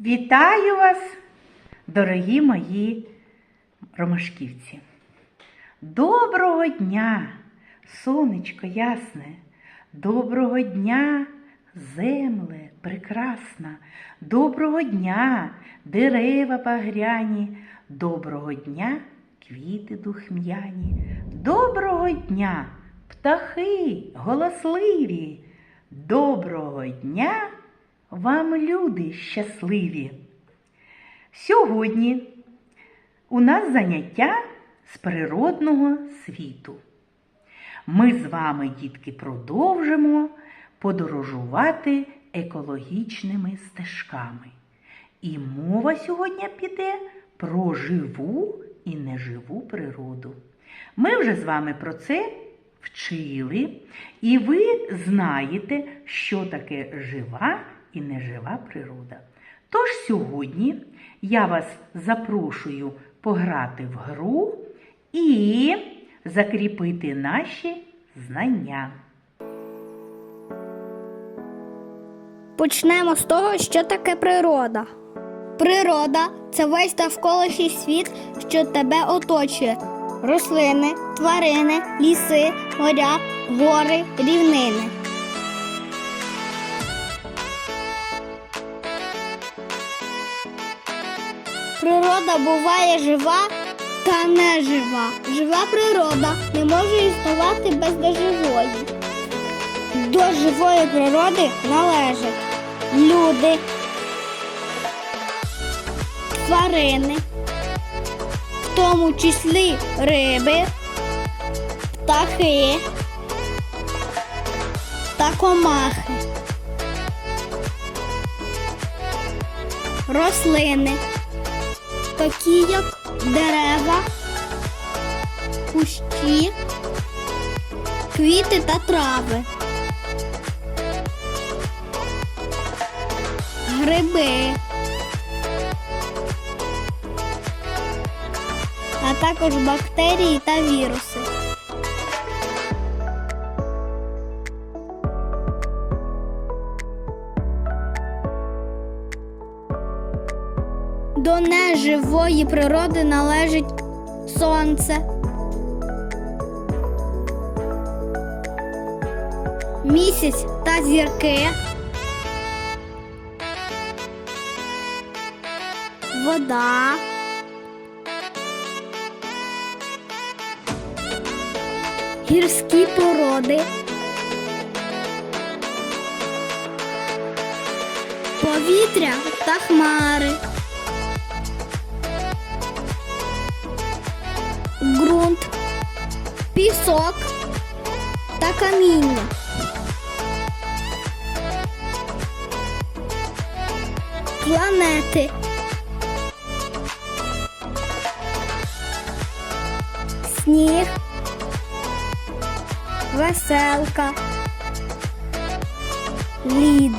Вітаю вас, дорогі мої ромашківці. Доброго дня, сонечко ясне, доброго дня, земле прекрасна, доброго дня, дерева багряні, доброго дня, квіти духм'яні, доброго дня, птахи голосливі, доброго дня вам, люди щасливі. Сьогодні у нас заняття з природного світу. Ми з вами, дітки, продовжимо подорожувати екологічними стежками. І мова сьогодні піде про живу і неживу природу. Ми вже з вами про це вчили, і ви знаєте, що таке жива і нежива природа. Тож сьогодні я вас запрошую пограти в гру і закріпити наші знання. Почнемо з того, що таке природа. Природа це весь навколишній світ, що тебе оточує. Рослини, тварини, ліси, моря, гори, рівнини. Природа буває жива та нежива. Жива природа не може існувати без неживої. До живої природи належать люди, тварини, в тому числі риби, птахи та комахи, рослини, такі як дерева, кущі, квіти та трави. гриби, а також бактерії та віруси. До неживої природи належить сонце, місяць та зірки. вода. Гірські породи. Повітря та хмари. Ґрунт, пісок та каміння. Планети. сніг, веселка, лід.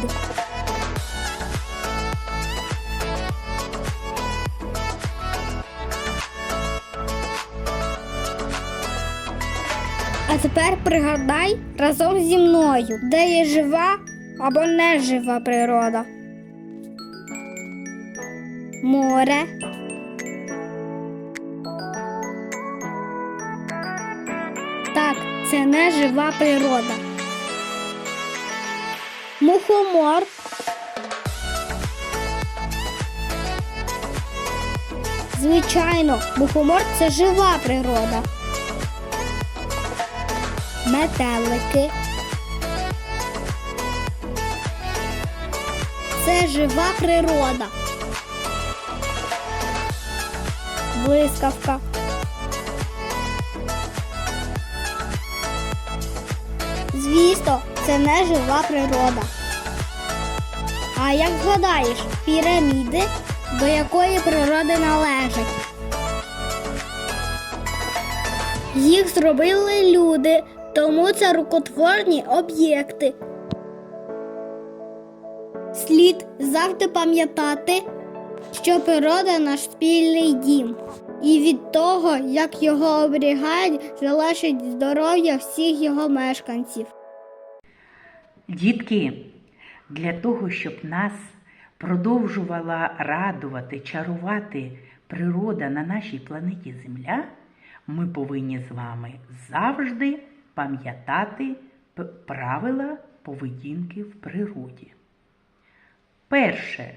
А тепер пригадай разом зі мною, де є жива або нежива природа. Море. Так, це не жива природа. Мухомор. Звичайно, мухомор це жива природа. Метелики. Це жива природа. Блискавка. Звісно, це не жива природа. А як згадаєш, піраміди до якої природи належать? Їх зробили люди, тому це рукотворні об'єкти. Слід завжди пам'ятати, що природа наш спільний дім. І від того, як його оберігають, залежить здоров'я всіх його мешканців. Дітки, для того, щоб нас продовжувала радувати, чарувати природа на нашій планеті Земля, ми повинні з вами завжди пам'ятати правила поведінки в природі. Перше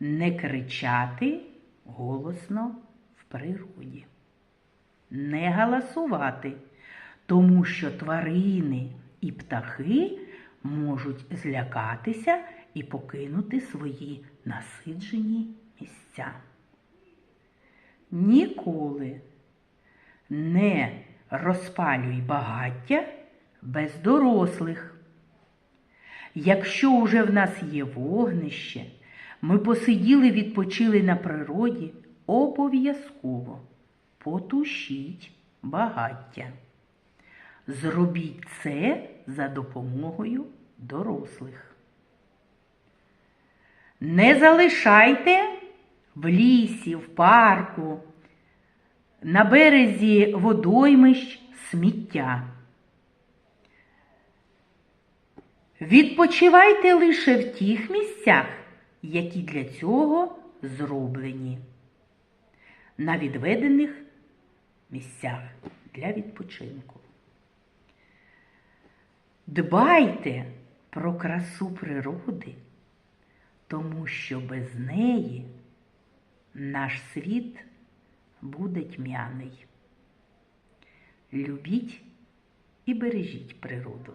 не кричати голосно в природі. Не галасувати, тому що тварини і птахи можуть злякатися і покинути свої насиджені місця. Ніколи не розпалюй багаття без дорослих. Якщо уже в нас є вогнище, ми посиділи, відпочили на природі, обов'язково потушіть багаття. Зробіть це за допомогою дорослих. Не залишайте в лісі, в парку, на березі водоймищ сміття. Відпочивайте лише в тих місцях, які для цього зроблені. На відведених місцях для відпочинку. Дбайте про красу природи, тому що без неї наш світ буде тьмяний. Любіть і бережіть природу.